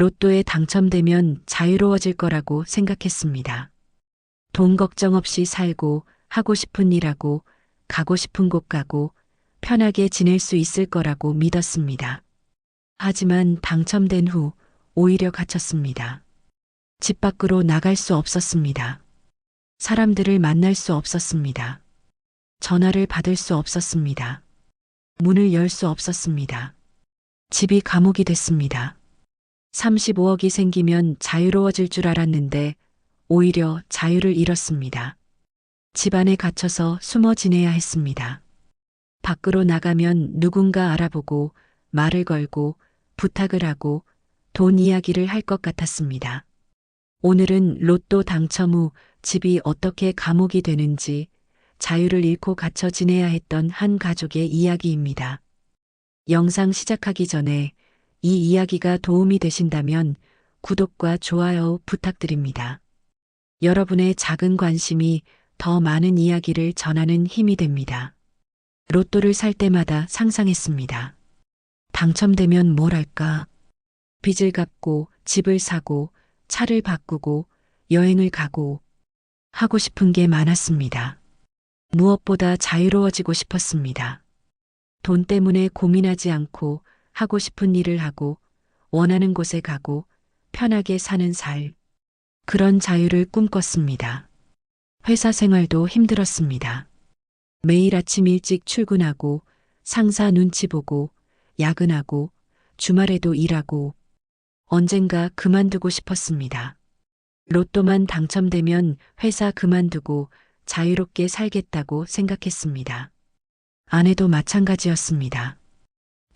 로또에 당첨되면 자유로워질 거라고 생각했습니다. 돈 걱정 없이 살고 하고 싶은 일 하고 가고 싶은 곳 가고 편하게 지낼 수 있을 거라고 믿었습니다. 하지만 당첨된 후 오히려 갇혔습니다. 집 밖으로 나갈 수 없었습니다. 사람들을 만날 수 없었습니다. 전화를 받을 수 없었습니다. 문을 열 수 없었습니다. 집이 감옥이 됐습니다. 35억이 생기면 자유로워질 줄 알았는데 오히려 자유를 잃었습니다. 집 안에 갇혀서 숨어 지내야 했습니다. 밖으로 나가면 누군가 알아보고 말을 걸고 부탁을 하고 돈 이야기를 할 것 같았습니다. 오늘은 로또 당첨 후 집이 어떻게 감옥이 되는지 자유를 잃고 갇혀 지내야 했던 한 가족의 이야기입니다. 영상 시작하기 전에 이 이야기가 도움이 되신다면 구독과 좋아요 부탁드립니다. 여러분의 작은 관심이 더 많은 이야기를 전하는 힘이 됩니다. 로또를 살 때마다 상상했습니다. 당첨되면 뭘 할까? 빚을 갚고 집을 사고 차를 바꾸고 여행을 가고 하고 싶은 게 많았습니다. 무엇보다 자유로워지고 싶었습니다. 돈 때문에 고민하지 않고 하고 싶은 일을 하고 원하는 곳에 가고 편하게 사는 살. 그런 자유를 꿈꿨습니다. 회사 생활도 힘들었습니다. 매일 아침 일찍 출근하고 상사 눈치 보고 야근하고 주말에도 일하고 언젠가 그만두고 싶었습니다. 로또만 당첨되면 회사 그만두고 자유롭게 살겠다고 생각했습니다. 아내도 마찬가지였습니다.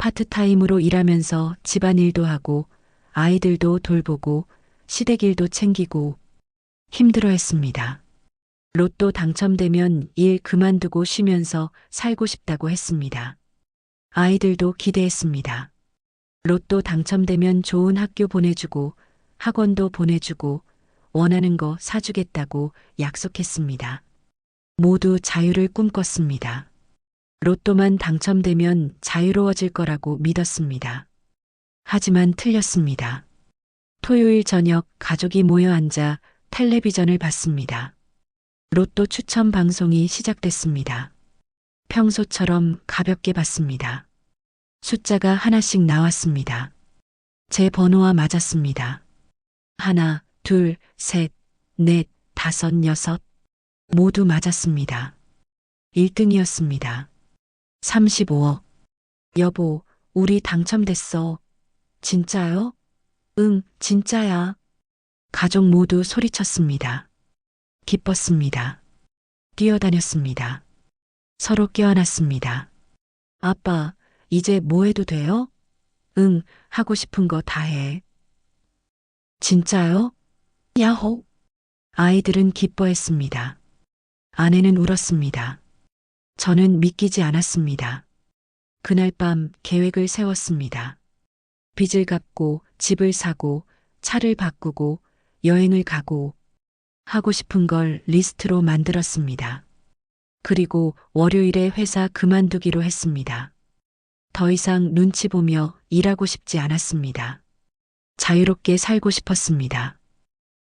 파트타임으로 일하면서 집안일도 하고 아이들도 돌보고 시댁일도 챙기고 힘들어 했습니다. 로또 당첨되면 일 그만두고 쉬면서 살고 싶다고 했습니다. 아이들도 기대했습니다. 로또 당첨되면 좋은 학교 보내주고 학원도 보내주고 원하는 거 사주겠다고 약속했습니다. 모두 자유를 꿈꿨습니다. 로또만 당첨되면 자유로워질 거라고 믿었습니다. 하지만 틀렸습니다. 토요일 저녁 가족이 모여 앉아 텔레비전을 봤습니다. 로또 추첨 방송이 시작됐습니다. 평소처럼 가볍게 봤습니다. 숫자가 하나씩 나왔습니다. 제 번호와 맞았습니다. 하나, 둘, 셋, 넷, 다섯, 여섯. 모두 맞았습니다. 1등이었습니다. 35억. 여보, 우리 당첨됐어. 진짜요? 응, 진짜야. 가족 모두 소리쳤습니다. 기뻤습니다. 뛰어다녔습니다. 서로 껴안았습니다. 아빠, 이제 뭐 해도 돼요? 응, 하고 싶은 거 다 해. 진짜요? 야호! 아이들은 기뻐했습니다. 아내는 울었습니다. 저는 믿기지 않았습니다. 그날 밤 계획을 세웠습니다. 빚을 갚고 집을 사고 차를 바꾸고 여행을 가고 하고 싶은 걸 리스트로 만들었습니다. 그리고 월요일에 회사 그만두기로 했습니다. 더 이상 눈치 보며 일하고 싶지 않았습니다. 자유롭게 살고 싶었습니다.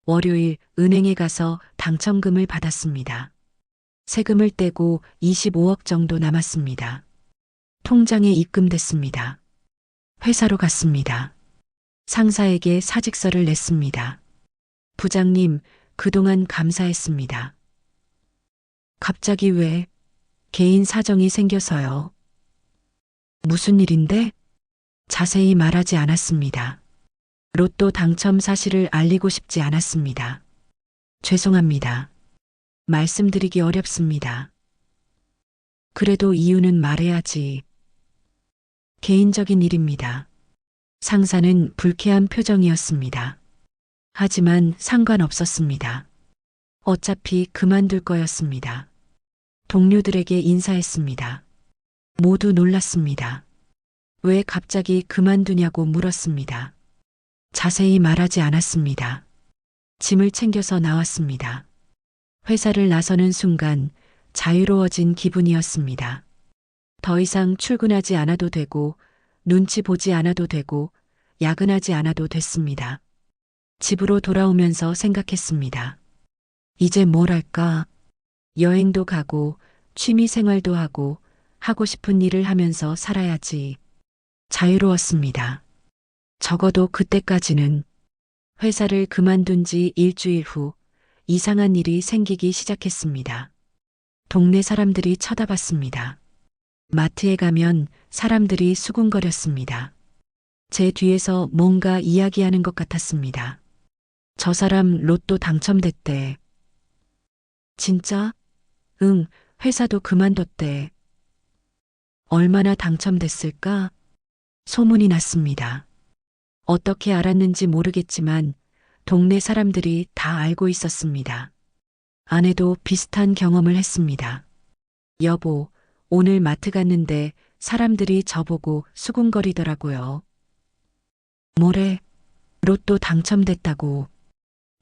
월요일 은행에 가서 당첨금을 받았습니다. 세금을 떼고 25억 정도 남았습니다. 통장에 입금됐습니다. 회사로 갔습니다. 상사에게 사직서를 냈습니다. 부장님, 그동안 감사했습니다. 갑자기 왜? 개인 사정이 생겨서요. 무슨 일인데? 자세히 말하지 않았습니다. 로또 당첨 사실을 알리고 싶지 않았습니다. 죄송합니다. 말씀드리기 어렵습니다. 그래도 이유는 말해야지. 개인적인 일입니다. 상사는 불쾌한 표정이었습니다. 하지만 상관없었습니다. 어차피 그만둘 거였습니다. 동료들에게 인사했습니다. 모두 놀랐습니다. 왜 갑자기 그만두냐고 물었습니다. 자세히 말하지 않았습니다. 짐을 챙겨서 나왔습니다. 회사를 나서는 순간 자유로워진 기분이었습니다. 더 이상 출근하지 않아도 되고, 눈치 보지 않아도 되고, 야근하지 않아도 됐습니다. 집으로 돌아오면서 생각했습니다. 이제 뭘 할까? 여행도 가고, 취미 생활도 하고, 하고 싶은 일을 하면서 살아야지. 자유로웠습니다. 적어도 그때까지는 회사를 그만둔 지 일주일 후 이상한 일이 생기기 시작했습니다. 동네 사람들이 쳐다봤습니다. 마트에 가면 사람들이 수군거렸습니다. 제 뒤에서 뭔가 이야기하는 것 같았습니다. 저 사람 로또 당첨됐대. 진짜? 응, 회사도 그만뒀대. 얼마나 당첨됐을까? 소문이 났습니다. 어떻게 알았는지 모르겠지만 동네 사람들이 다 알고 있었습니다. 아내도 비슷한 경험을 했습니다. 여보, 오늘 마트 갔는데 사람들이 저보고 수군거리더라고요. 뭐래? 로또 당첨됐다고.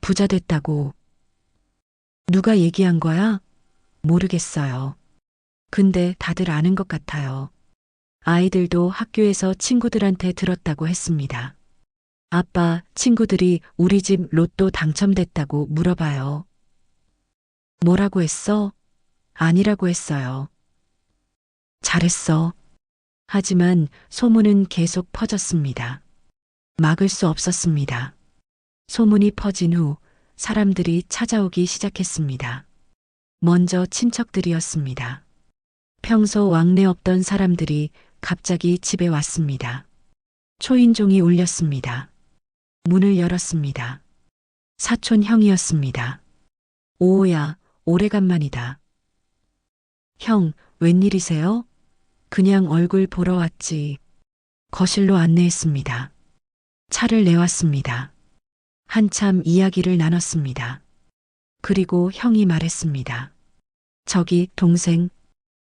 부자 됐다고. 누가 얘기한 거야? 모르겠어요. 근데 다들 아는 것 같아요. 아이들도 학교에서 친구들한테 들었다고 했습니다. 아빠, 친구들이 우리 집 로또 당첨됐다고 물어봐요. 뭐라고 했어? 아니라고 했어요. 잘했어. 하지만 소문은 계속 퍼졌습니다. 막을 수 없었습니다. 소문이 퍼진 후 사람들이 찾아오기 시작했습니다. 먼저 친척들이었습니다. 평소 왕래 없던 사람들이 갑자기 집에 왔습니다. 초인종이 울렸습니다. 문을 열었습니다. 사촌 형이었습니다. 오야, 오래간만이다. 형, 웬일이세요? 그냥 얼굴 보러 왔지. 거실로 안내했습니다. 차를 내왔습니다. 한참 이야기를 나눴습니다. 그리고 형이 말했습니다. 저기, 동생.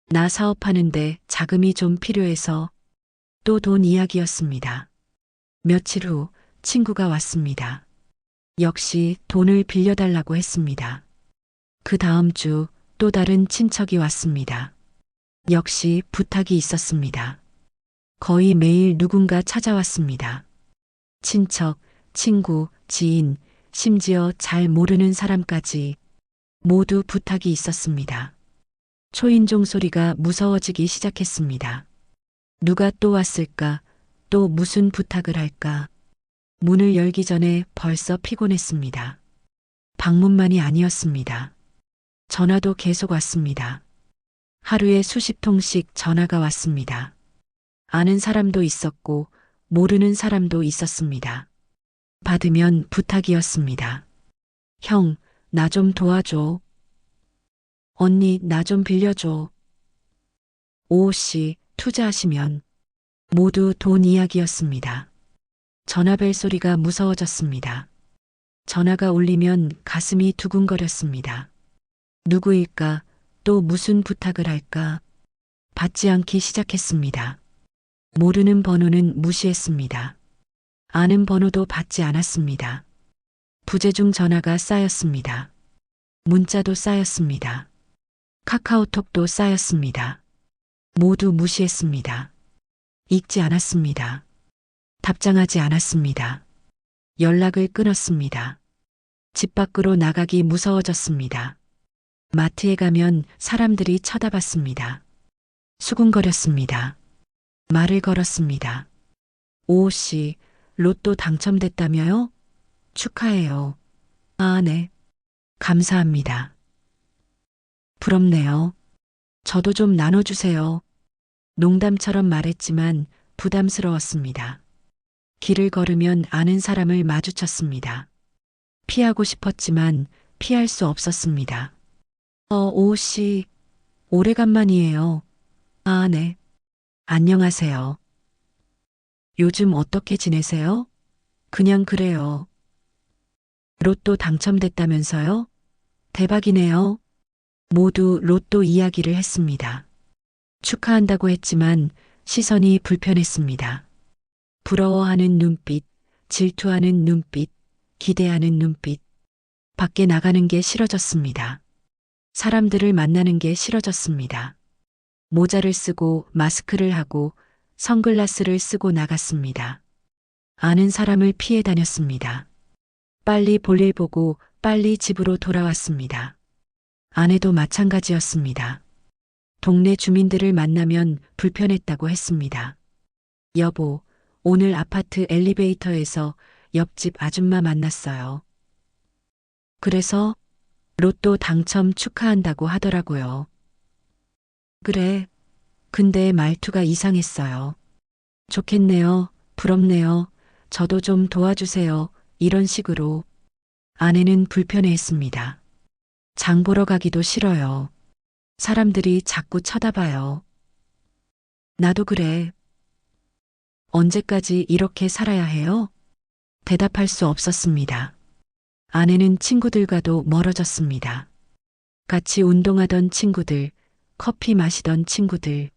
나 사업하는데 자금이 좀 필요해서 또 돈 이야기였습니다. 며칠 후 친구가 왔습니다. 역시 돈을 빌려달라고 했습니다. 그 다음 주 또 다른 친척이 왔습니다. 역시 부탁이 있었습니다. 거의 매일 누군가 찾아왔습니다. 친척, 친구, 지인, 심지어 잘 모르는 사람까지 모두 부탁이 있었습니다. 초인종 소리가 무서워지기 시작했습니다. 누가 또 왔을까? 또 무슨 부탁을 할까? 문을 열기 전에 벌써 피곤했습니다. 방문만이 아니었습니다. 전화도 계속 왔습니다. 하루에 수십 통씩 전화가 왔습니다. 아는 사람도 있었고 모르는 사람도 있었습니다. 받으면 부탁이었습니다. 형, 나 좀 도와줘. 언니, 나 좀 빌려줘. 오호 씨, 투자하시면 모두 돈 이야기였습니다. 전화벨 소리가 무서워졌습니다. 전화가 울리면 가슴이 두근거렸습니다. 누구일까? 또 무슨 부탁을 할까? 받지 않기 시작했습니다. 모르는 번호는 무시했습니다. 아는 번호도 받지 않았습니다. 부재중 전화가 쌓였습니다. 문자도 쌓였습니다. 카카오톡도 쌓였습니다. 모두 무시했습니다. 읽지 않았습니다. 답장하지 않았습니다. 연락을 끊었습니다. 집 밖으로 나가기 무서워졌습니다. 마트에 가면 사람들이 쳐다봤습니다. 수군거렸습니다. 말을 걸었습니다. 오호 씨, 로또 당첨됐다며요? 축하해요. 아, 네. 감사합니다. 부럽네요. 저도 좀 나눠주세요. 농담처럼 말했지만 부담스러웠습니다. 길을 걸으면 아는 사람을 마주쳤습니다. 피하고 싶었지만 피할 수 없었습니다. 어, 오호 씨, 오래간만이에요. 아, 네. 안녕하세요. 요즘 어떻게 지내세요? 그냥 그래요. 로또 당첨됐다면서요? 대박이네요. 모두 로또 이야기를 했습니다. 축하한다고 했지만 시선이 불편했습니다. 부러워하는 눈빛, 질투하는 눈빛, 기대하는 눈빛. 밖에 나가는 게 싫어졌습니다. 사람들을 만나는 게 싫어졌습니다. 모자를 쓰고 마스크를 하고 선글라스를 쓰고 나갔습니다. 아는 사람을 피해 다녔습니다. 빨리 볼일 보고 빨리 집으로 돌아왔습니다. 아내도 마찬가지였습니다. 동네 주민들을 만나면 불편했다고 했습니다. 여보, 오늘 아파트 엘리베이터에서 옆집 아줌마 만났어요. 그래서 로또 당첨 축하한다고 하더라고요. 그래. 근데 말투가 이상했어요. 좋겠네요. 부럽네요. 저도 좀 도와주세요. 이런 식으로. 아내는 불편해했습니다. 장 보러 가기도 싫어요. 사람들이 자꾸 쳐다봐요. 나도 그래. 언제까지 이렇게 살아야 해요? 대답할 수 없었습니다. 아내는 친구들과도 멀어졌습니다. 같이 운동하던 친구들, 커피 마시던 친구들,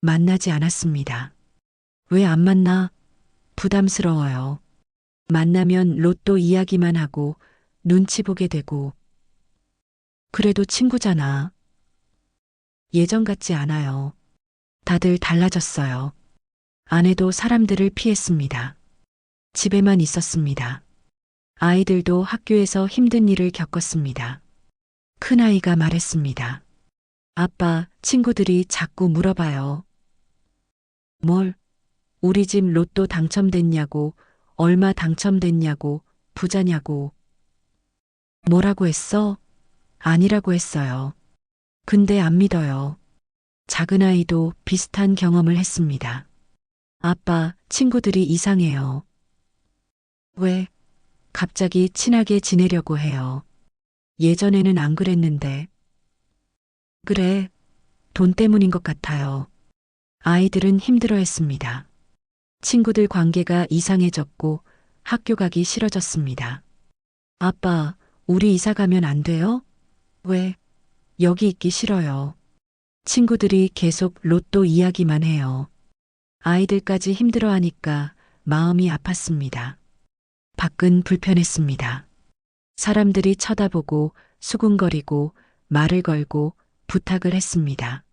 만나지 않았습니다. 왜 안 만나? 부담스러워요. 만나면 로또 이야기만 하고 눈치 보게 되고. 그래도 친구잖아. 예전 같지 않아요. 다들 달라졌어요. 아내도 사람들을 피했습니다. 집에만 있었습니다. 아이들도 학교에서 힘든 일을 겪었습니다. 큰아이가 말했습니다. 아빠, 친구들이 자꾸 물어봐요. 뭘? 우리 집 로또 당첨됐냐고, 얼마 당첨됐냐고, 부자냐고. 뭐라고 했어? 아니라고 했어요. 근데 안 믿어요. 작은 아이도 비슷한 경험을 했습니다. 아빠, 친구들이 이상해요. 왜? 갑자기 친하게 지내려고 해요. 예전에는 안 그랬는데. 그래. 돈 때문인 것 같아요. 아이들은 힘들어 했습니다. 친구들 관계가 이상해졌고 학교 가기 싫어졌습니다. 아빠, 우리 이사 가면 안 돼요? 왜? 여기 있기 싫어요. 친구들이 계속 로또 이야기만 해요. 아이들까지 힘들어 하니까 마음이 아팠습니다. 밖은 불편했습니다. 사람들이 쳐다보고 수군거리고 말을 걸고 부탁을 했습니다.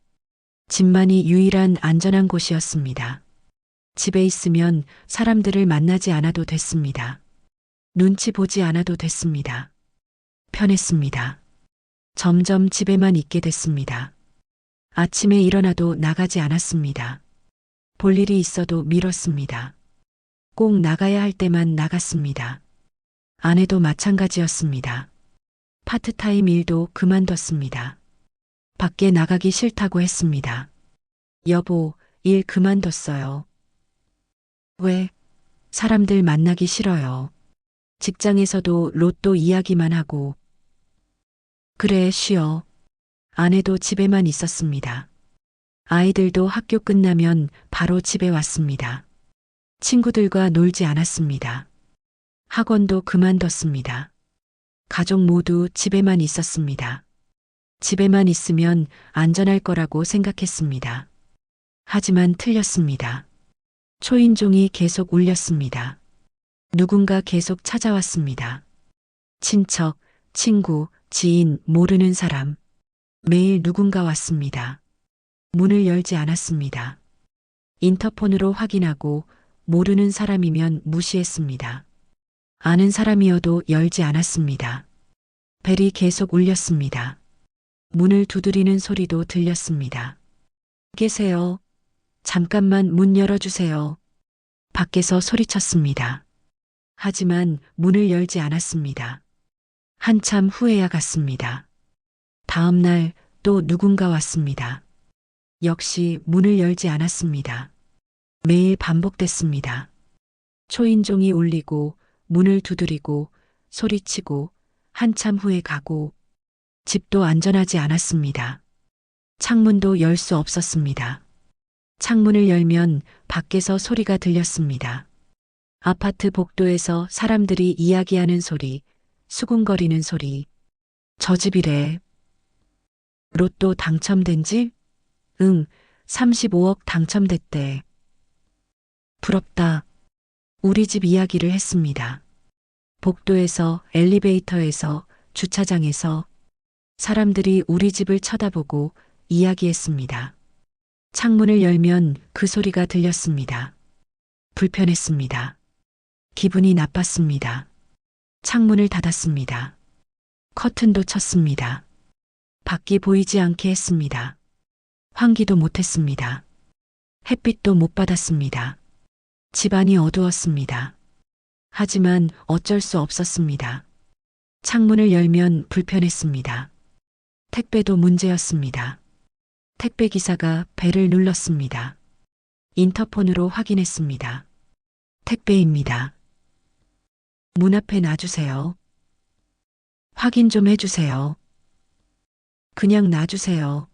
집만이 유일한 안전한 곳이었습니다. 집에 있으면 사람들을 만나지 않아도 됐습니다. 눈치 보지 않아도 됐습니다. 편했습니다. 점점 집에만 있게 됐습니다. 아침에 일어나도 나가지 않았습니다. 볼 일이 있어도 미뤘습니다. 꼭 나가야 할 때만 나갔습니다. 아내도 마찬가지였습니다. 파트타임 일도 그만뒀습니다. 밖에 나가기 싫다고 했습니다. 여보, 일 그만뒀어요. 왜? 사람들 만나기 싫어요. 직장에서도 로또 이야기만 하고. 그래, 쉬어. 아내도 집에만 있었습니다. 아이들도 학교 끝나면 바로 집에 왔습니다. 친구들과 놀지 않았습니다. 학원도 그만뒀습니다. 가족 모두 집에만 있었습니다. 집에만 있으면 안전할 거라고 생각했습니다. 하지만 틀렸습니다. 초인종이 계속 울렸습니다. 누군가 계속 찾아왔습니다. 친척, 친구, 지인, 모르는 사람. 매일 누군가 왔습니다. 문을 열지 않았습니다. 인터폰으로 확인하고 모르는 사람이면 무시했습니다. 아는 사람이어도 열지 않았습니다. 벨이 계속 울렸습니다. 문을 두드리는 소리도 들렸습니다. 계세요. 잠깐만 문 열어주세요. 밖에서 소리쳤습니다. 하지만 문을 열지 않았습니다. 한참 후에야 갔습니다. 다음 날 또 누군가 왔습니다. 역시 문을 열지 않았습니다. 매일 반복됐습니다. 초인종이 울리고 문을 두드리고 소리치고 한참 후에 가고 집도 안전하지 않았습니다. 창문도 열 수 없었습니다. 창문을 열면 밖에서 소리가 들렸습니다. 아파트 복도에서 사람들이 이야기하는 소리, 수군거리는 소리. 저 집이래. 로또 당첨된 집? 응, 35억 당첨됐대. 부럽다. 우리 집 이야기를 했습니다. 복도에서, 엘리베이터에서, 주차장에서 사람들이 우리 집을 쳐다보고 이야기했습니다. 창문을 열면 그 소리가 들렸습니다. 불편했습니다. 기분이 나빴습니다. 창문을 닫았습니다. 커튼도 쳤습니다. 밖이 보이지 않게 했습니다. 환기도 못했습니다. 햇빛도 못 받았습니다. 집안이 어두웠습니다. 하지만 어쩔 수 없었습니다. 창문을 열면 불편했습니다. 택배도 문제였습니다. 택배 기사가 벨을 눌렀습니다. 인터폰으로 확인했습니다. 택배입니다. 문 앞에 놔주세요. 확인 좀 해주세요. 그냥 놔주세요.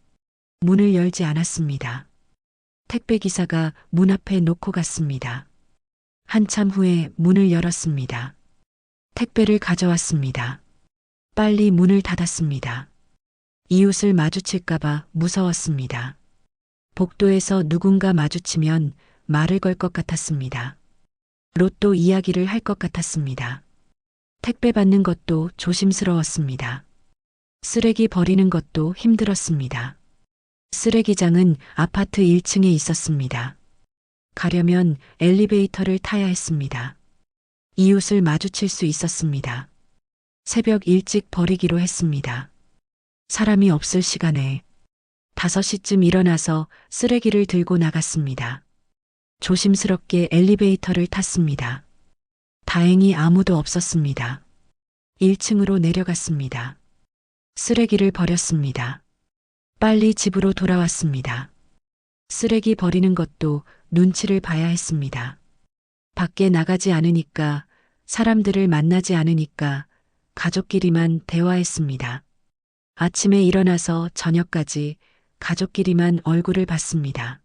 문을 열지 않았습니다. 택배 기사가 문 앞에 놓고 갔습니다. 한참 후에 문을 열었습니다. 택배를 가져왔습니다. 빨리 문을 닫았습니다. 이웃을 마주칠까봐 무서웠습니다. 복도에서 누군가 마주치면 말을 걸 것 같았습니다. 로또 이야기를 할 것 같았습니다. 택배 받는 것도 조심스러웠습니다. 쓰레기 버리는 것도 힘들었습니다. 쓰레기장은 아파트 1층에 있었습니다. 가려면 엘리베이터를 타야 했습니다. 이웃을 마주칠 수 있었습니다. 새벽 일찍 버리기로 했습니다. 사람이 없을 시간에 5시쯤 일어나서 쓰레기를 들고 나갔습니다. 조심스럽게 엘리베이터를 탔습니다. 다행히 아무도 없었습니다. 1층으로 내려갔습니다. 쓰레기를 버렸습니다. 빨리 집으로 돌아왔습니다. 쓰레기 버리는 것도 눈치를 봐야 했습니다. 밖에 나가지 않으니까, 사람들을 만나지 않으니까, 가족끼리만 대화했습니다. 아침에 일어나서 저녁까지 가족끼리만 얼굴을 봤습니다.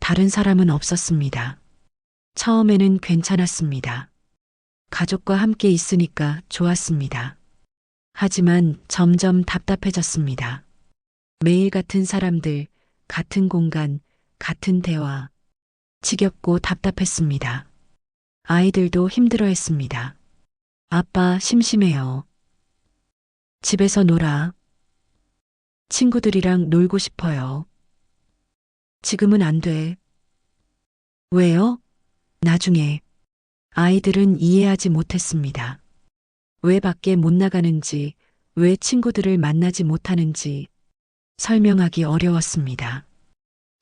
다른 사람은 없었습니다. 처음에는 괜찮았습니다. 가족과 함께 있으니까 좋았습니다. 하지만 점점 답답해졌습니다. 매일 같은 사람들, 같은 공간, 같은 대화. 지겹고 답답했습니다. 아이들도 힘들어 했습니다. 아빠 심심해요. 집에서 놀아. 친구들이랑 놀고 싶어요. 지금은 안 돼. 왜요? 나중에. 아이들은 이해하지 못했습니다. 왜 밖에 못 나가는지, 왜 친구들을 만나지 못하는지 설명하기 어려웠습니다.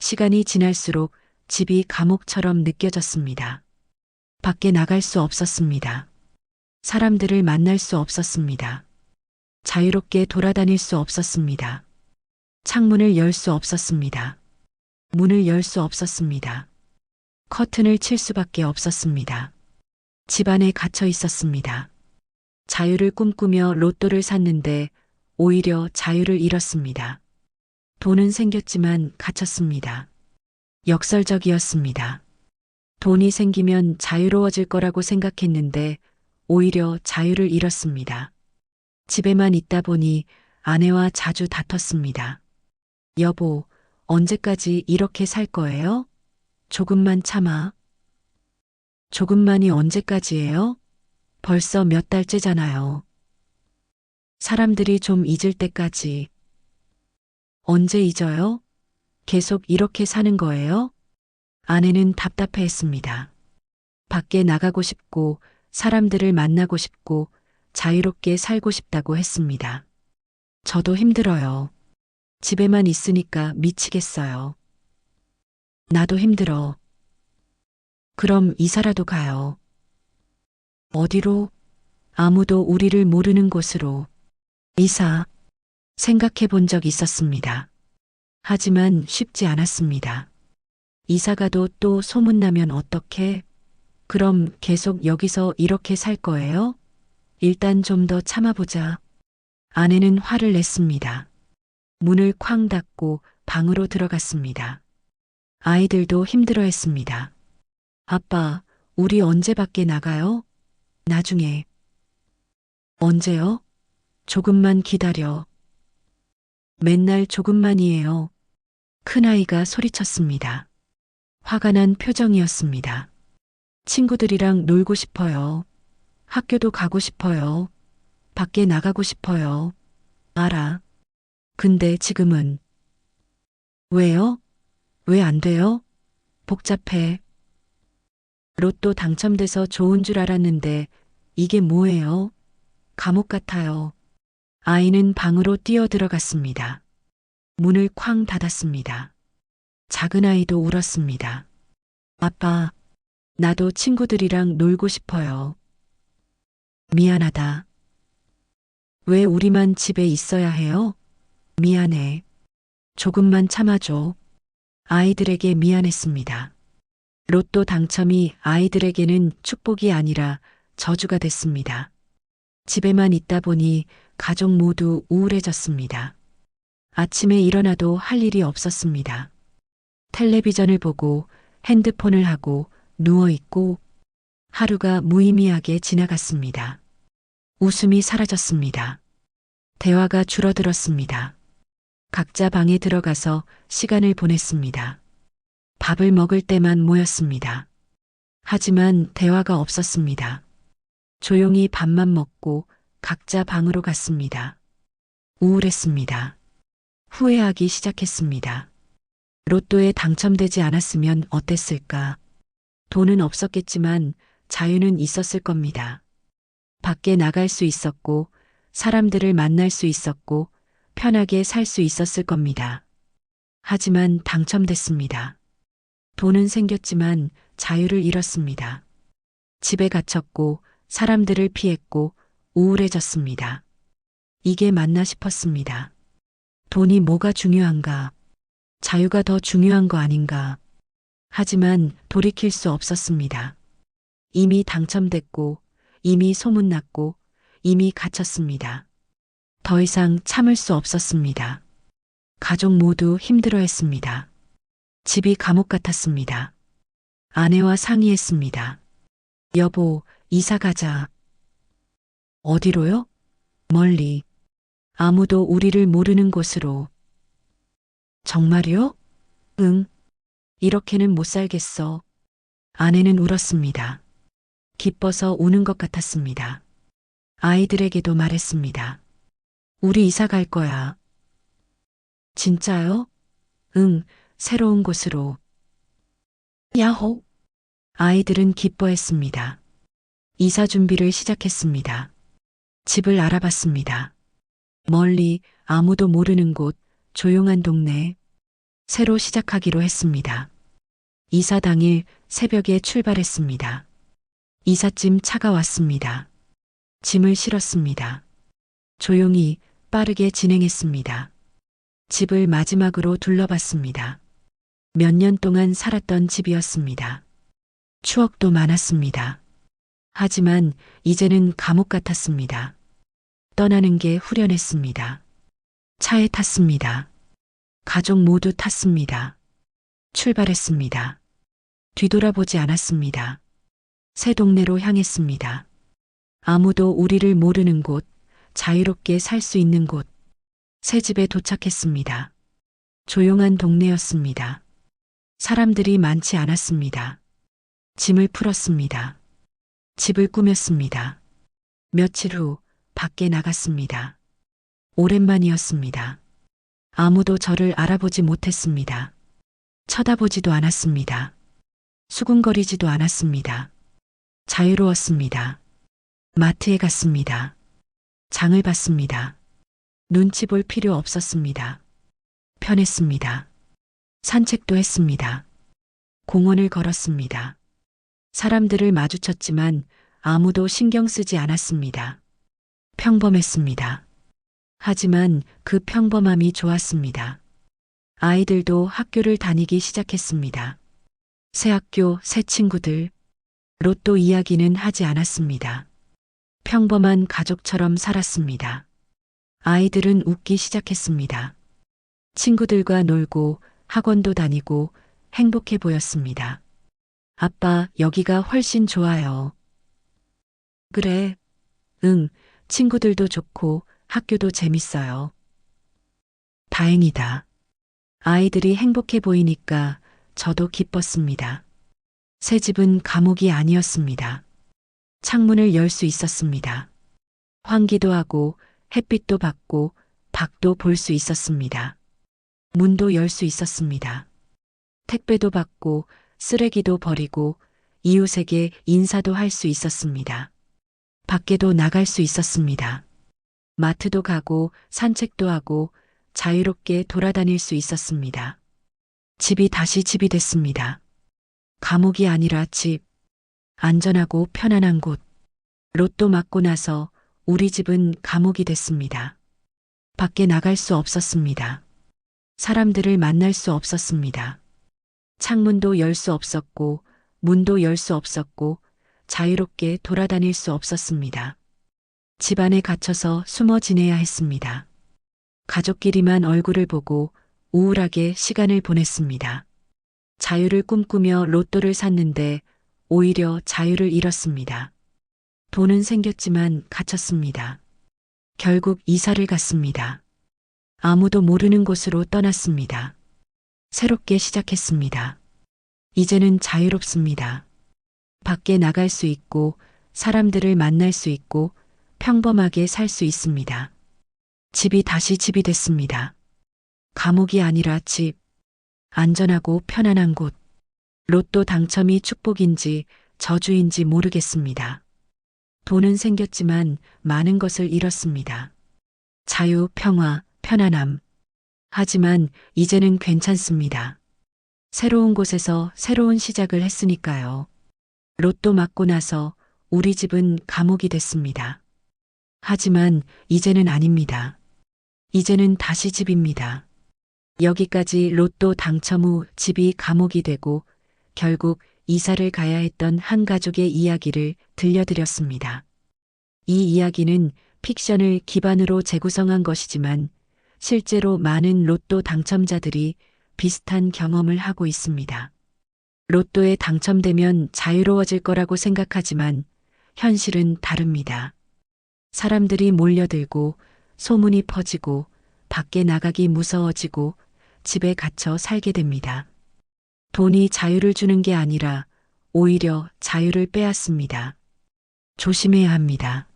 시간이 지날수록 집이 감옥처럼 느껴졌습니다. 밖에 나갈 수 없었습니다. 사람들을 만날 수 없었습니다. 자유롭게 돌아다닐 수 없었습니다. 창문을 열 수 없었습니다. 문을 열 수 없었습니다. 커튼을 칠 수밖에 없었습니다. 집안에 갇혀 있었습니다. 자유를 꿈꾸며 로또를 샀는데 오히려 자유를 잃었습니다. 돈은 생겼지만 갇혔습니다. 역설적이었습니다. 돈이 생기면 자유로워질 거라고 생각했는데 오히려 자유를 잃었습니다. 집에만 있다 보니 아내와 자주 다퉜습니다. 여보, 언제까지 이렇게 살 거예요? 조금만 참아. 조금만이 언제까지예요? 벌써 몇 달째잖아요. 사람들이 좀 잊을 때까지. 언제 잊어요? 계속 이렇게 사는 거예요? 아내는 답답해 했습니다. 밖에 나가고 싶고 사람들을 만나고 싶고 자유롭게 살고 싶다고 했습니다. 저도 힘들어요. 집에만 있으니까 미치겠어요. 나도 힘들어. 그럼 이사라도 가요. 어디로? 아무도 우리를 모르는 곳으로. 이사. 생각해 본 적 있었습니다. 하지만 쉽지 않았습니다. 이사가도 또 소문나면 어떻게? 그럼 계속 여기서 이렇게 살 거예요? 일단 좀 더 참아보자. 아내는 화를 냈습니다. 문을 쾅 닫고 방으로 들어갔습니다. 아이들도 힘들어 했습니다. 아빠, 우리 언제 밖에 나가요? 나중에. 언제요? 조금만 기다려. 맨날 조금만이에요. 큰아이가 소리쳤습니다. 화가 난 표정이었습니다. 친구들이랑 놀고 싶어요. 학교도 가고 싶어요. 밖에 나가고 싶어요. 알아. 근데 지금은. 왜요? 왜 안 돼요? 복잡해. 로또 당첨돼서 좋은 줄 알았는데 이게 뭐예요? 감옥 같아요. 아이는 방으로 뛰어 들어갔습니다. 문을 쾅 닫았습니다. 작은 아이도 울었습니다. 아빠, 나도 친구들이랑 놀고 싶어요. 미안하다. 왜 우리만 집에 있어야 해요? 미안해. 조금만 참아줘. 아이들에게 미안했습니다. 로또 당첨이 아이들에게는 축복이 아니라 저주가 됐습니다. 집에만 있다 보니 가족 모두 우울해졌습니다. 아침에 일어나도 할 일이 없었습니다. 텔레비전을 보고 핸드폰을 하고 누워있고 하루가 무의미하게 지나갔습니다. 웃음이 사라졌습니다. 대화가 줄어들었습니다. 각자 방에 들어가서 시간을 보냈습니다. 밥을 먹을 때만 모였습니다. 하지만 대화가 없었습니다. 조용히 밥만 먹고 각자 방으로 갔습니다. 우울했습니다. 후회하기 시작했습니다. 로또에 당첨되지 않았으면 어땠을까? 돈은 없었겠지만 자유는 있었을 겁니다. 밖에 나갈 수 있었고, 사람들을 만날 수 있었고, 편하게 살 수 있었을 겁니다. 하지만 당첨됐습니다. 돈은 생겼지만 자유를 잃었습니다. 집에 갇혔고, 사람들을 피했고, 우울해졌습니다. 이게 맞나 싶었습니다. 돈이 뭐가 중요한가? 자유가 더 중요한 거 아닌가? 하지만 돌이킬 수 없었습니다. 이미 당첨됐고, 이미 소문났고, 이미 갇혔습니다. 더 이상 참을 수 없었습니다. 가족 모두 힘들어 했습니다. 집이 감옥 같았습니다. 아내와 상의했습니다. 여보, 이사 가자. 어디로요? 멀리. 아무도 우리를 모르는 곳으로. 정말요? 응. 이렇게는 못 살겠어. 아내는 울었습니다. 기뻐서 우는 것 같았습니다. 아이들에게도 말했습니다. 우리 이사 갈 거야. 진짜요? 응, 새로운 곳으로. 야호! 아이들은 기뻐했습니다. 이사 준비를 시작했습니다. 집을 알아봤습니다. 멀리 아무도 모르는 곳, 조용한 동네. 새로 시작하기로 했습니다. 이사 당일 새벽에 출발했습니다. 이삿짐 차가 왔습니다. 짐을 실었습니다. 조용히 빠르게 진행했습니다. 집을 마지막으로 둘러봤습니다. 몇 년 동안 살았던 집이었습니다. 추억도 많았습니다. 하지만 이제는 감옥 같았습니다. 떠나는 게 후련했습니다. 차에 탔습니다. 가족 모두 탔습니다. 출발했습니다. 뒤돌아보지 않았습니다. 새 동네로 향했습니다. 아무도 우리를 모르는 곳, 자유롭게 살 수 있는 곳, 새 집에 도착했습니다. 조용한 동네였습니다. 사람들이 많지 않았습니다. 짐을 풀었습니다. 집을 꾸몄습니다. 며칠 후 밖에 나갔습니다. 오랜만이었습니다. 아무도 저를 알아보지 못했습니다. 쳐다보지도 않았습니다. 수군거리지도 않았습니다. 자유로웠습니다. 마트에 갔습니다. 장을 봤습니다. 눈치 볼 필요 없었습니다. 편했습니다. 산책도 했습니다. 공원을 걸었습니다. 사람들을 마주쳤지만 아무도 신경 쓰지 않았습니다. 평범했습니다. 하지만 그 평범함이 좋았습니다. 아이들도 학교를 다니기 시작했습니다. 새 학교, 새 친구들. 로또 이야기는 하지 않았습니다. 평범한 가족처럼 살았습니다. 아이들은 웃기 시작했습니다. 친구들과 놀고 학원도 다니고 행복해 보였습니다. 아빠, 여기가 훨씬 좋아요. 그래. 응, 친구들도 좋고 학교도 재밌어요. 다행이다. 아이들이 행복해 보이니까 저도 기뻤습니다. 새 집은 감옥이 아니었습니다. 창문을 열 수 있었습니다. 환기도 하고 햇빛도 받고 밖도 볼 수 있었습니다. 문도 열 수 있었습니다. 택배도 받고 쓰레기도 버리고 이웃에게 인사도 할 수 있었습니다. 밖에도 나갈 수 있었습니다. 마트도 가고 산책도 하고 자유롭게 돌아다닐 수 있었습니다. 집이 다시 집이 됐습니다. 감옥이 아니라 집. 안전하고 편안한 곳. 로또 맞고 나서 우리 집은 감옥이 됐습니다. 밖에 나갈 수 없었습니다. 사람들을 만날 수 없었습니다. 창문도 열 수 없었고, 문도 열 수 없었고, 자유롭게 돌아다닐 수 없었습니다. 집안에 갇혀서 숨어 지내야 했습니다. 가족끼리만 얼굴을 보고 우울하게 시간을 보냈습니다. 자유를 꿈꾸며 로또를 샀는데 오히려 자유를 잃었습니다. 돈은 생겼지만 갇혔습니다. 결국 이사를 갔습니다. 아무도 모르는 곳으로 떠났습니다. 새롭게 시작했습니다. 이제는 자유롭습니다. 밖에 나갈 수 있고 사람들을 만날 수 있고 평범하게 살 수 있습니다. 집이 다시 집이 됐습니다. 감옥이 아니라 집. 안전하고 편안한 곳. 로또 당첨이 축복인지 저주인지 모르겠습니다. 돈은 생겼지만 많은 것을 잃었습니다. 자유, 평화, 편안함. 하지만 이제는 괜찮습니다. 새로운 곳에서 새로운 시작을 했으니까요. 로또 맞고 나서 우리 집은 감옥이 됐습니다. 하지만 이제는 아닙니다. 이제는 다시 집입니다. 여기까지 로또 당첨 후 집이 감옥이 되고 결국 이사를 가야 했던 한 가족의 이야기를 들려드렸습니다. 이 이야기는 픽션을 기반으로 재구성한 것이지만 실제로 많은 로또 당첨자들이 비슷한 경험을 하고 있습니다. 로또에 당첨되면 자유로워질 거라고 생각하지만 현실은 다릅니다. 사람들이 몰려들고 소문이 퍼지고 밖에 나가기 무서워지고 집에 갇혀 살게 됩니다. 돈이 자유를 주는 게 아니라 오히려 자유를 빼앗습니다. 조심해야 합니다.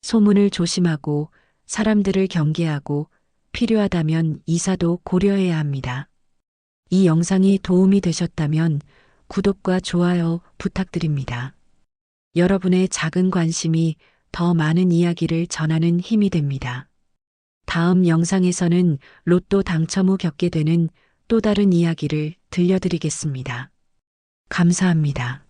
소문을 조심하고 사람들을 경계하고 필요하다면 이사도 고려해야 합니다. 이 영상이 도움이 되셨다면 구독과 좋아요 부탁드립니다. 여러분의 작은 관심이 더 많은 이야기를 전하는 힘이 됩니다. 다음 영상에서는 로또 당첨 후 겪게 되는 또 다른 이야기를 들려드리겠습니다. 감사합니다.